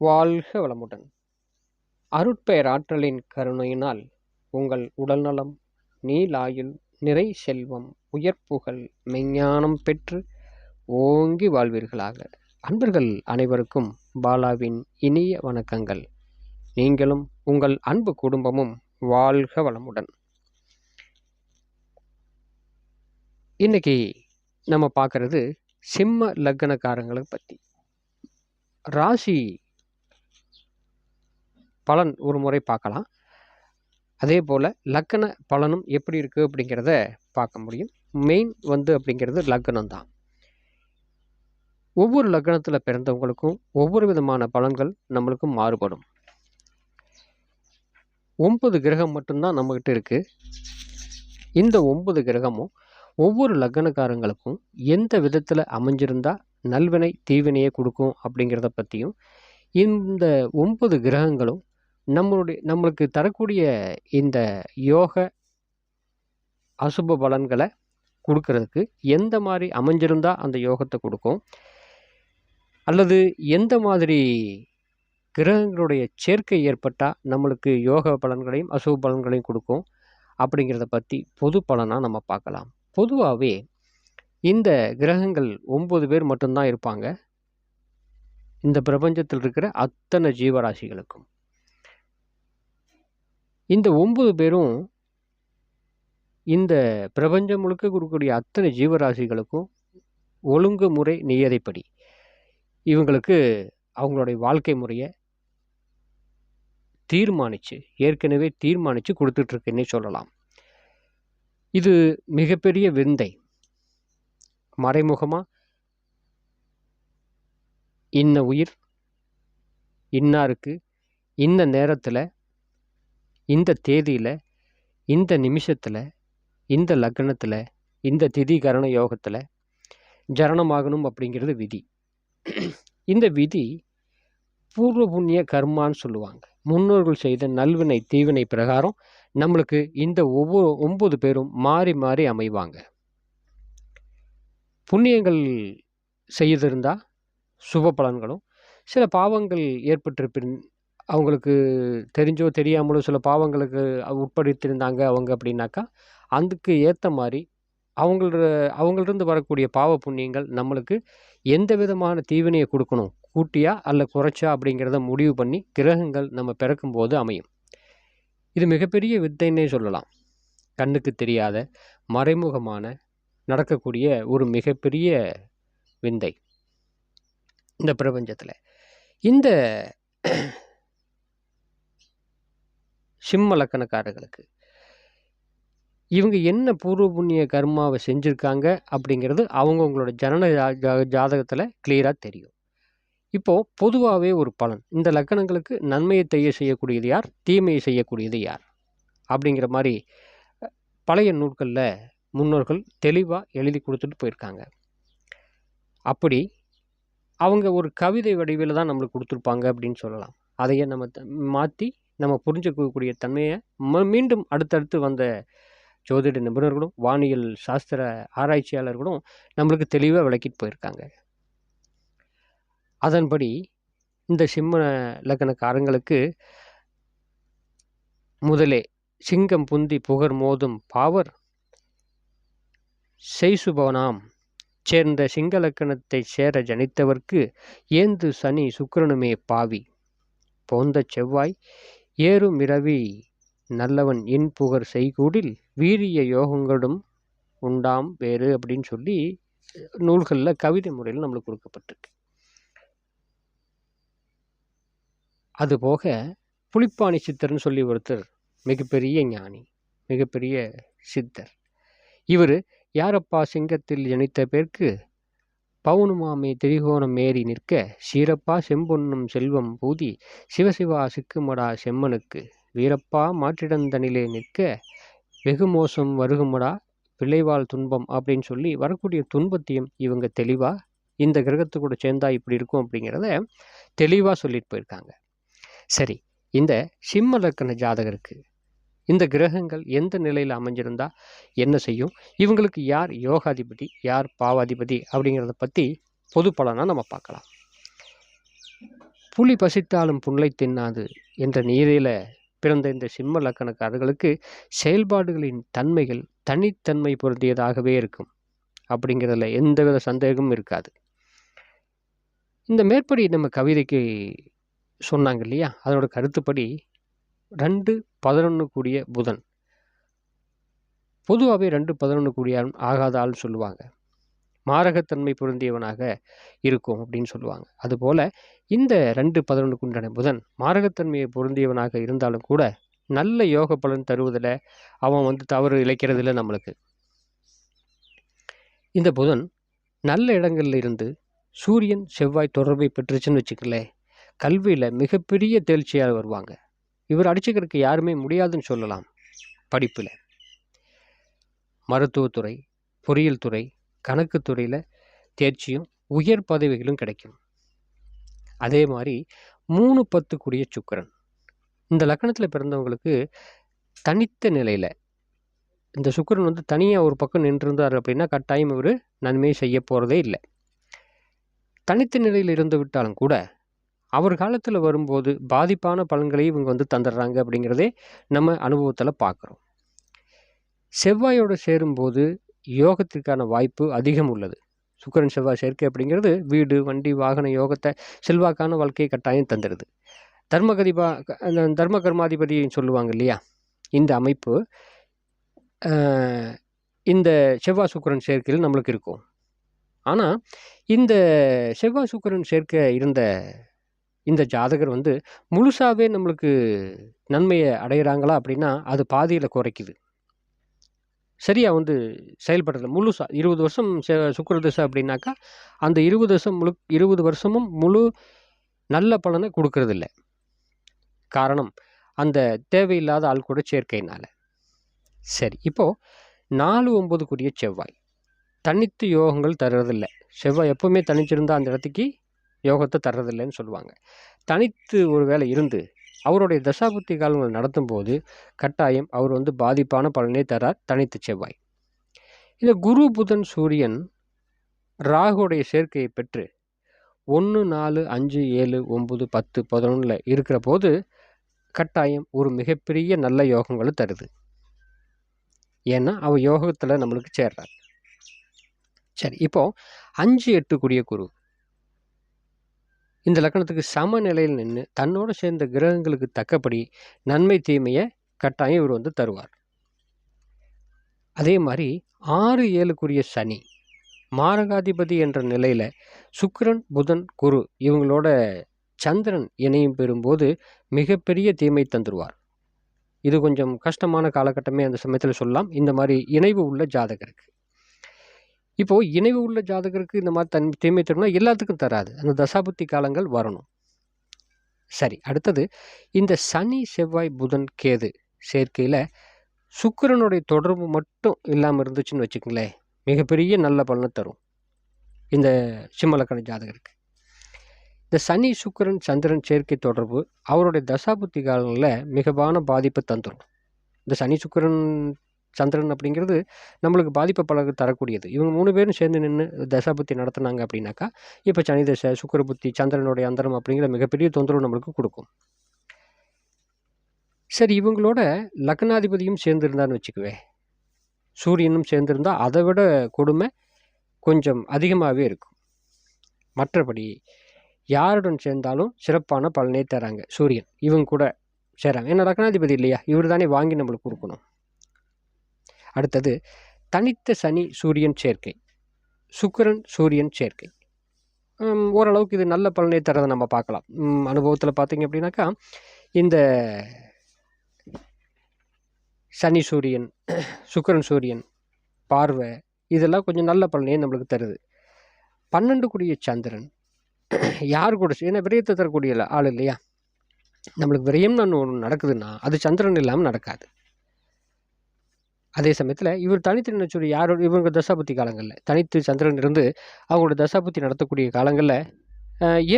வாழ்க வளமுடன். அருட்பெயர் ஆற்றலின் கருணையினால் உங்கள் உடல்நலம் நீலாயுள் நிறை செல்வம் உயர்ப்புகள் மெஞ்ஞானம் பெற்று ஓங்கி வாழ்வீர்களாக. அன்பர்கள் அனைவருக்கும் பாலாவின் இனிய வணக்கங்கள். நீங்களும் உங்கள் அன்பு குடும்பமும் வாழ்க வளமுடன். இன்னைக்கு நம்ம பார்க்கறது சிம்ம லக்னக்காரங்களை பற்றி ராசி பலன் ஒரு முறை பார்க்கலாம். அதே போல் லக்கண பலனும் எப்படி இருக்குது அப்படிங்கிறத பார்க்க முடியும். மெயின் வந்து அப்படிங்கிறது லக்னம் தான் ஒவ்வொரு லக்னத்தில் பிறந்தவங்களுக்கும் ஒவ்வொரு விதமான பலன்கள் நம்மளுக்கு மாறுபடும். ஒன்பது கிரகம் மட்டும்தான் நம்மக்கிட்ட இருக்குது இந்த ஒன்பது கிரகமும் ஒவ்வொரு லக்னக்காரங்களுக்கும் எந்த விதத்தில் அமைஞ்சிருந்தால் நல்வினை தீவினையை கொடுக்கும் அப்படிங்கிறத பற்றியும் இந்த ஒன்பது கிரகங்களும் நம்மளுடைய நம்மளுக்கு தரக்கூடிய இந்த யோக அசுப பலன்களை கொடுக்கறதுக்கு எந்த மாதிரி அமைஞ்சிருந்தால் அந்த யோகத்தை கொடுக்கும்? அல்லது எந்த மாதிரி கிரகங்களுடைய சேர்க்கை ஏற்பட்டால் நம்மளுக்கு யோக பலன்களையும் அசுப பலன்களையும் கொடுக்கும்? அப்படிங்கிறத பற்றி பொது பலனாக நம்ம பார்க்கலாம். பொதுவாகவே இந்த கிரகங்கள் ஒம்பது பேர் மட்டும்தான் இருப்பாங்க. இந்த பிரபஞ்சத்தில் இருக்கிற அத்தனை ஜீவராசிகளுக்கும். இந்த ஒம்பது பேரும் இந்த பிரபஞ்சம் முழுக்க கொடுக்கக்கூடிய அத்தனை ஜீவராசிகளுக்கும் ஒழுங்குமுறை நியதைப்படி. இவங்களுக்கு அவங்களுடைய வாழ்க்கை முறையை தீர்மானித்து ஏற்கனவே தீர்மானித்து கொடுத்துட்ருக்குன்னே சொல்லலாம். இது மிகப்பெரிய விந்தை. மறைமுகமாக இன்ன உயிர் இன்னாருக்கு இந்த நேரத்தில் இந்த தேதியில் இந்த நிமிஷத்தில் இந்த லக்னத்தில் இந்த திதி கரண யோகத்தில் ஜரணமாகணும் அப்படிங்கிறது விதி. இந்த விதி பூர்வ புண்ணிய கர்மான்னு சொல்லுவாங்க. முன்னோர்கள் செய்த நல்வினை தீவினை பிரகாரம் நம்மளுக்கு இந்த ஒவ்வொரு ஒம்பது பேரும் மாறி மாறி அமைவாங்க. புண்ணியங்கள் செய்திருந்தால் சுப பலன்களும் சில பாவங்கள் ஏற்பட்டிருப்பின் அவங்களுக்கு தெரிஞ்சோ தெரியாமலோ சில பாவங்களுக்கு உட்படுத்தியிருந்தாங்க அவங்க அப்படின்னாக்கா அதுக்கு ஏற்ற மாதிரி அவங்கள அவங்கள்டருந்து வரக்கூடிய பாவ புண்ணியங்கள் நம்மளுக்கு எந்த விதமான தீவினையை கொடுக்கணும்? கூட்டியா அல்ல குறைச்சா அப்படிங்கிறத முடிவு பண்ணி கிரகங்கள் நம்ம பிறக்கும்போது அமையும். இது மிகப்பெரிய வித்தைன்னே சொல்லலாம். கண்ணுக்கு தெரியாத மறைமுகமான நடக்கக்கூடிய ஒரு மிகப்பெரிய விந்தை இந்த பிரபஞ்சத்தில். இந்த சிம்ம லக்கணக்காரர்களுக்கு. இவங்க என்ன பூர்வ புண்ணிய கர்மாவை செஞ்சுருக்காங்க அப்படிங்கிறது அவங்கவுங்களோட ஜனன ஜாதகத்தில் கிளியராக தெரியும். இப்போது பொதுவாகவே ஒரு பலன். இந்த லக்கணங்களுக்கு நன்மையை தைய செய்யக்கூடியது யார்? தீமையை செய்யக்கூடியது யார்? அப்படிங்கிற மாதிரி பழைய நூல்களில் முன்னோர்கள் தெளிவாக எழுதி கொடுத்துட்டு போயிருக்காங்க. அப்படி அவங்க ஒரு கவிதை வடிவில் தான் நம்மளுக்கு கொடுத்துருப்பாங்க அப்படின்னு சொல்லலாம். அதையே நம்ம மாற்றி நம்ம புரிஞ்சுக்கக்கூடிய தன்மையை மீண்டும் அடுத்தடுத்து வந்த ஜோதிட நிபுணர்களும் வானியல் சாஸ்திர ஆராய்ச்சியாளர்களும் நம்மளுக்கு தெளிவாக விளக்கிட்டு போயிருக்காங்க. அதன்படி இந்த சிம்ம லக்னக்காரங்களுக்கு முதலே சிங்கம் புந்தி புகர் மோதும் பாவர் செய்சுபவனாம் சேர்ந்த சிங்களக்கணத்தை சேர ஜனித்தவர்க்கு ஏந்து சனி சுக்கிரனுமே பாவி. போந்த செவ்வாய் ஏறும் இரவி நல்லவன் இன் புகர் செய்கூடில் வீரிய யோகங்களும் உண்டாம் வேறு அப்படின்னு சொல்லி நூல்களில் கவிதை முறையில் நம்மளுக்கு கொடுக்கப்பட்டிருக்கு. அதுபோக புலிப்பாணி சித்தர்னு சொல்லி ஒருத்தர் மிகப்பெரிய ஞானி மிகப்பெரிய சித்தர். இவர் யாரப்பா சிங்கத்தில் இணைத்த பேருக்கு பவுனுமாமே திரிகோணம் ஏறி நிற்க சீரப்பா செம்பொன்னும் செல்வம் பூதி சிவசிவா சிக்குமடா செம்மனுக்கு வீரப்பா மாற்றிடந்தனிலே நிற்க வெகு மோசம் வருகுமடா பிள்ளைவாள் துன்பம் அப்படின்னு சொல்லி வரக்கூடிய துன்பத்தையும் இவங்க தெளிவாக இந்த கிரகத்து கூட சேர்ந்தா இப்படி இருக்கும் அப்படிங்கிறத தெளிவாக சொல்லிட்டு போயிருக்காங்க. சரி இந்த சிம்ம லக்கண ஜாதகருக்கு இந்த கிரகங்கள் எந்த நிலையில் அமைஞ்சிருந்தா என்ன செய்யும்? இவங்களுக்கு யார் யோகாதிபதி யார் பாவாதிபதி அப்படிங்கிறத பற்றி பொது பலனாக நம்ம பார்க்கலாம். புலி பசித்தாலும் புல்லை தின்னாது என்ற நீதியில் பிறந்த இந்த சிம்ம லக்கணக்காரர்களுக்கு செயல்பாடுகளின் தன்மைகள் தனித்தன்மை பொருந்தியதாகவே இருக்கும். அப்படிங்கிறதுல எந்தவித சந்தேகமும் இருக்காது. இந்த மேற்படி நம்ம கவிதைக்கு சொன்னாங்க இல்லையா? அதனோட கருத்துப்படி ரெண்டு பதினொன்று கூடிய புதன். பொதுவாகவே ரெண்டு பதினொன்று கூடிய ஆள் ஆகாத ஆள் சொல்லுவாங்க. மாரகத்தன்மை பொருந்தியவனாக இருக்கும் அப்படின்னு சொல்லுவாங்க. அதுபோல் இந்த ரெண்டு பதினொன்றுக்கு உண்டான புதன் மாரகத்தன்மையை பொருந்தியவனாக இருந்தாலும் கூட நல்ல யோக பலன் தருவதில் அவன் வந்து தவறு இழைக்கிறதில்ல நம்மளுக்கு. இந்த புதன் நல்ல இடங்களில் இருந்து சூரியன் செவ்வாய் தொடர்பை பெற்றுச்சுன்னு வச்சுக்கல கல்வியில் மிகப்பெரிய தேர்ச்சியாக வருவாங்க. இவர் அடிச்சுக்கிறதுக்கு யாருமே முடியாதுன்னு சொல்லலாம். படிப்பில். மருத்துவத்துறை பொறியியல் துறை கணக்கு துறையில் தேர்ச்சியும் உயர் பதவிகளும் கிடைக்கும். அதே மாதிரி மூணு பத்து சுக்கரன். சுக்கிரன் இந்த லக்கணத்தில் பிறந்தவங்களுக்கு தனித்த நிலையில் இந்த சுக்கிரன் வந்து தனியாக ஒரு பக்கம் நின்றிருந்தார் அப்படின்னா கட்டாயம் இவர் நன்மையை செய்ய போகிறதே இல்லை. தனித்த நிலையில் இருந்து விட்டாலும் கூட அவர் காலத்தில் வரும்போது பாதிப்பான பலன்களை இவங்க வந்து தந்துடுறாங்க அப்படிங்கிறதே நம்ம அனுபவத்தில் பார்க்குறோம் செவ்வாயோடு சேரும்போது யோகத்திற்கான வாய்ப்பு அதிகம் உள்ளது. சுக்கரன் செவ்வாய் சேர்க்கை அப்படிங்கிறது வீடு வண்டி வாகன யோகத்தை செல்வாக்கான வாழ்க்கையை கட்டாயம் தந்துடுது. தர்மகதிபா அந்த தர்ம கர்மாதிபதின்னு சொல்லுவாங்க இல்லையா? இந்த அமைப்பு இந்த செவ்வாய் சுக்கரன் சேர்க்கையில் நம்மளுக்கு இருக்கும். ஆனால் இந்த செவ்வாய் சுக்கரன் சேர்க்கை இருந்த இந்த ஜாதகர் வந்து முழுசாவே நம்மளுக்கு நன்மையை அடையிறாங்களா அப்படின்னா அது பாதியில் குறைக்குது. சரியாக வந்து செயல்படுறது முழுசா இருபது வருஷம் சுக்கர சுக்கிர தசை அப்படின்னாக்கா அந்த இருபது வருஷம் முழு இருபது வருஷமும் முழு நல்ல பலனை கொடுக்கறதில்ல. காரணம் அந்த தேவையில்லாத ஆள் கூட சேர்க்கையினால். சரி இப்போது நாலு ஒம்பதுக்குரிய செவ்வாய். தனித்து யோகங்கள் தர்றதில்ல. செவ்வாய் எப்போவுமே தனிச்சிருந்தா அந்த இடத்துக்கு யோகத்தை தர்றதில்லைன்னு சொல்லுவாங்க. தனித்து ஒரு வேளை இருந்து அவருடைய தசாபுத்தி காலங்கள் நடத்தும் போது கட்டாயம் அவர் வந்து பாதிப்பான பலனை தரார் தனித்து செவ்வாய். இந்த குரு புதன் சூரியன் ராகுடைய சேர்க்கையை பெற்று ஒன்று நாலு அஞ்சு ஏழு ஒம்பது பத்து பதினொன்றில் இருக்கிற போது கட்டாயம் ஒரு மிகப்பெரிய நல்ல யோகங்களை தருது. ஏன்னா அவர் யோகத்தில் நம்மளுக்கு சேர்றார். சரி இப்போ அஞ்சு எட்டு குரு. இந்த லக்கணத்துக்கு சமநிலையில் நின்று தன்னோட சேர்ந்த கிரகங்களுக்கு தக்கபடி நன்மை தீமையை கட்டாயம் இவர் வந்து தருவார். அதே மாதிரி ஆறு ஏழுக்குரிய சனி மாரகாதிபதி என்ற நிலையில் சுக்கிரன் புதன் குரு இவங்களோட சந்திரன் இணையும் பெறும்போது மிகப்பெரிய தீமை தந்துருவார். இது கொஞ்சம் கஷ்டமான காலகட்டமே அந்த சமயத்தில் சொல்லலாம். இந்த மாதிரி இணைவு உள்ள ஜாதகருக்கு. இப்போது இணைவு உள்ள ஜாதகருக்கு இந்த மாதிரி தன் தீமை தரும்னா எல்லாத்துக்கும் தராது. அந்த தசாபுத்தி காலங்கள் வரணும். சரி அடுத்தது இந்த சனி செவ்வாய் புதன் கேது சேர்க்கையில் சுக்கிரனுடைய தொடர்பு மட்டும் இல்லாமல் இருந்துச்சுன்னு வச்சுக்கங்களேன் மிகப்பெரிய நல்ல பலனை தரும் இந்த சிம்மலக்கண ஜாதகருக்கு. இந்த சனி சுக்கிரன் சந்திரன் சேர்க்கை தொடர்பு அவருடைய தசாபுத்தி காலங்களில் மிகவான பாதிப்பை தந்துடும் இந்த சனி சுக்கரன் சந்திரன் அப்படிங்கிறது நம்மளுக்கு பாதிப்பை பல தரக்கூடியது. இவங்க மூணு பேரும் சேர்ந்து நின்று தசாபுத்தி நடத்துனாங்க அப்படின்னாக்கா இப்போ சனி தசை சுக்கர புத்தி சந்திரனுடைய அந்தரம் அப்படிங்கிற மிகப்பெரிய தொந்தரவு நம்மளுக்கு கொடுக்கும். சரி இவங்களோட லக்னாதிபதியும் சேர்ந்துருந்தான்னு வச்சுக்குவே சூரியனும் சேர்ந்துருந்தால் அதை விட கொடுமை கொஞ்சம் அதிகமாகவே இருக்கும். மற்றபடி யாருடன் சேர்ந்தாலும் சிறப்பான பலனே தராங்க சூரியன். இவங்க கூட சேராங்க. ஏன்னா லக்னாதிபதி இல்லையா? இவர் தானே வாங்கி நம்மளுக்கு கொடுக்கணும். அடுத்தது தனித்த சனி சூரியன் சேர்க்கை. சுக்கரன் சூரியன் சேர்க்கை. ஓரளவுக்கு இது நல்ல பலனை தரதை நம்ம பார்க்கலாம். அனுபவத்தில் பார்த்தீங்க அப்படின்னாக்கா இந்த சனி சூரியன் சுக்கரன் சூரியன் பார்வை இதெல்லாம் கொஞ்சம் நல்ல பலனையே நம்மளுக்கு தருது. பன்னெண்டு கூடிய சந்திரன் யார் கூட ஏன்னா விரயத்தை தரக்கூடிய ஆள் இல்லையா? நம்மளுக்கு விரயம்னு ஒன்று நடக்குதுன்னா அது சந்திரன் இல்லாமல் நடக்காது. அதே சமயத்தில் இவர் தனித்து நினைச்சொரு யாரோட இவங்க தசாபுத்தி காலங்களில் தனித்து சந்திரன் இருந்து அவங்களோட தசாபுத்தி நடத்தக்கூடிய காலங்களில்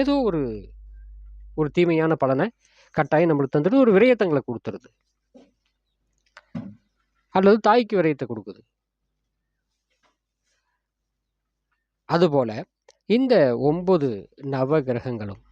ஏதோ ஒரு ஒரு தீமையான பலனை கட்டாயம் நம்மளுக்கு தந்துட்டு ஒரு விரயத்தங்களை கொடுத்துருது. அல்லது தாய்க்கு விரயத்தை கொடுக்குது. அதுபோல் இந்த ஒன்பது நவ கிரகங்களும்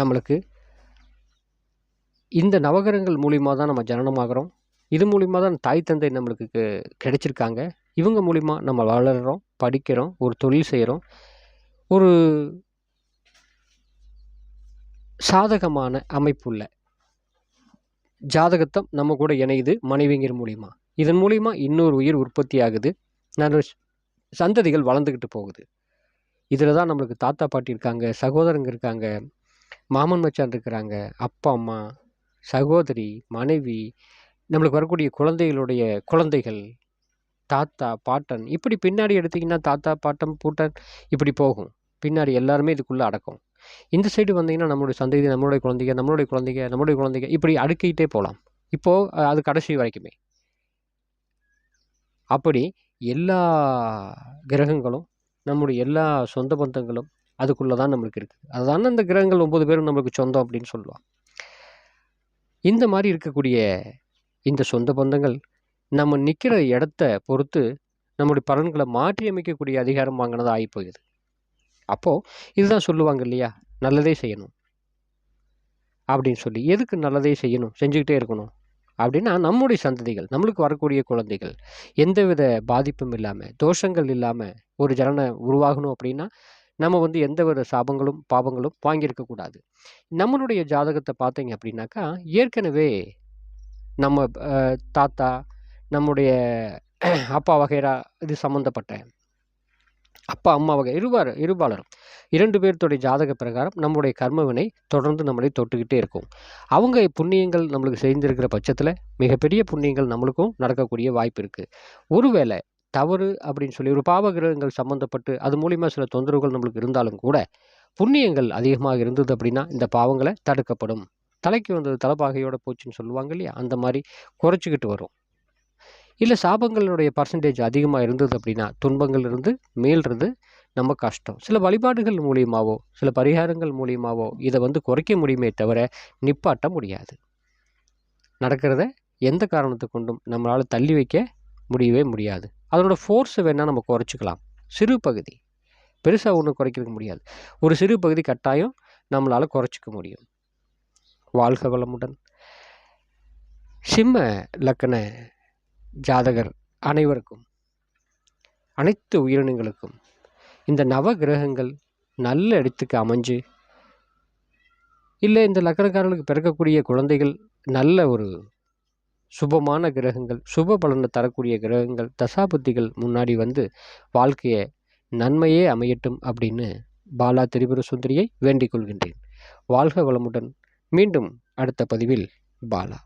நம்மளுக்கு இந்த நவகிரகங்கள் மூலியமாக தான் நம்ம ஜனனமாகிறோம் இது மூலிமா தான் தாய் தந்தை நம்மளுக்கு கிடைச்சிருக்காங்க. இவங்க மூலிமா நம்ம வளர்கிறோம் படிக்கிறோம் ஒரு தொழில் செய்கிறோம் ஒரு சாதகமான அமைப்புள்ள ஜாதகத்தம் நம்ம கூட இணையுது மனைவிங்கிற மூலிமா இதன் மூலிமா இன்னொரு உயிர் உற்பத்தி ஆகுது. நல்ல சந்ததிகள் வளர்ந்துக்கிட்டு போகுது. இதில் தான் நம்மளுக்கு தாத்தா பாட்டி இருக்காங்க சகோதரங்க இருக்காங்க மாமன் மச்சான் இருக்கிறாங்க அப்பா அம்மா சகோதரி மனைவி நம்மளுக்கு வரக்கூடிய குழந்தைகளுடைய குழந்தைகள் தாத்தா பாட்டன் இப்படி பின்னாடி எடுத்திங்கன்னா தாத்தா பாட்டன் பூட்டன் இப்படி போகும். பின்னாடி எல்லாருமே இதுக்குள்ளே அடக்கும். இந்த சைடு வந்தீங்கன்னா நம்மளுடைய சந்ததி நம்மளுடைய குழந்தைங்க நம்மளுடைய குழந்தைங்க நம்மளுடைய குழந்தைங்க இப்படி அடுக்கிட்டே போகலாம் இப்போது அது கடைசி வரைக்குமே. அப்படி எல்லா கிரகங்களும் நம்முடைய எல்லா சொந்த பந்தங்களும் அதுக்குள்ளே தான் நம்மளுக்கு இருக்குது அதுதான் அந்த கிரகங்கள் ஒம்பது பேரும் நம்மளுக்கு சொந்தம் அப்படின்னு சொல்லுவான் இந்த மாதிரி இருக்கக்கூடிய இந்த சொந்த பந்தங்கள். நம்ம நிற்கிற இடத்த பொறுத்து நம்முடைய பலன்களை மாற்றி அமைக்கக்கூடிய அதிகாரம் வாங்கினதாக ஆகி போகுது அப்போது இதுதான் சொல்லுவாங்க இல்லையா? நல்லதே செய்யணும். அப்படின்னு சொல்லி எதுக்கு நல்லதே செய்யணும்? செஞ்சுக்கிட்டே இருக்கணும். அப்படின்னா நம்முடைய சந்ததிகள் நம்மளுக்கு வரக்கூடிய குழந்தைகள் எந்தவித பாதிப்பும் இல்லாமல் தோஷங்கள் இல்லாமல் ஒரு ஜனனை உருவாகணும் அப்படின்னா நம்ம வந்து எந்தவித சாபங்களும் பாவங்களும் வாங்கியிருக்கக்கூடாது நம்மளுடைய ஜாதகத்தை பார்த்தீங்க அப்படின்னாக்கா ஏற்கனவே நம்ம தாத்தா நம்முடைய அப்பா வகைரா இது சம்மந்தப்பட்ட அப்பா அம்மா வகை இருவார் இருபாலரும். இரண்டு பேர்த்துடைய ஜாதக பிரகாரம் நம்முடைய கர்மவினை தொடர்ந்து நம்மளை தொட்டுக்கிட்டே இருக்கும். அவங்க புண்ணியங்கள் நம்மளுக்கு செய்திருக்கிற பட்சத்தில் மிகப்பெரிய புண்ணியங்கள் நம்மளுக்கும் நடக்கக்கூடிய வாய்ப்பு இருக்குது ஒருவேளை தவறு அப்படின்னு சொல்லி ஒரு பாவகிரகங்கள் சம்மந்தப்பட்டு அது மூலிமா சில தொந்தரவுகள் நம்மளுக்கு இருந்தாலும் கூட புண்ணியங்கள் அதிகமாக இருந்தது அப்படின்னா இந்த பாவங்களை தடுக்கப்படும். தலைக்கு வந்தது தலைப்பாகையோட போச்சுன்னு சொல்லுவாங்க இல்லையா? அந்த மாதிரி குறைச்சிக்கிட்டு வரும். இல்லை சாபங்களுடைய பர்சன்டேஜ் அதிகமாக இருந்தது அப்படின்னா துன்பங்கள் இருந்து மேல் இருந்து நம்ம கஷ்டம். சில வழிபாடுகள் மூலியமாவோ சில பரிகாரங்கள் மூலியமாவோ இதை வந்து குறைக்க முடியுமே தவிர நிப்பாட்ட முடியாது. நடக்கிறத எந்த காரணத்தை கொண்டும் நம்மளால் தள்ளி வைக்க முடியவே முடியாது. அதனோட ஃபோர்ஸை வேணால் நம்ம குறைச்சிக்கலாம். சிறு பகுதி. பெருசாக ஒன்றும் குறைக்கிறதுக்கு முடியாது. ஒரு சிறு பகுதி கட்டாயம் நம்மளால் குறைச்சிக்க முடியும். வாழ்க வளமுடன். சிம்ம லக்கண ஜாதகர் அனைவருக்கும் அனைத்து உயிரினங்களுக்கும் இந்த நவ கிரகங்கள் நல்ல இடத்துக்கு அமைஞ்சு இல்லை இந்த லக்கணக்காரர்களுக்கு பிறக்கக்கூடிய குழந்தைகள் நல்ல ஒரு சுபமான கிரகங்கள் சுப பலனை தரக்கூடிய கிரகங்கள் தசாபுத்திகள் முன்னாடி வந்து வாழ்க்கையை நன்மையே அமையட்டும் அப்படின்னு பாலா திரிபுர சுந்தரியை வேண்டிக் கொள்கின்றேன். வாழ்க வளமுடன். மீண்டும் அடுத்த பதிவில் பாலா.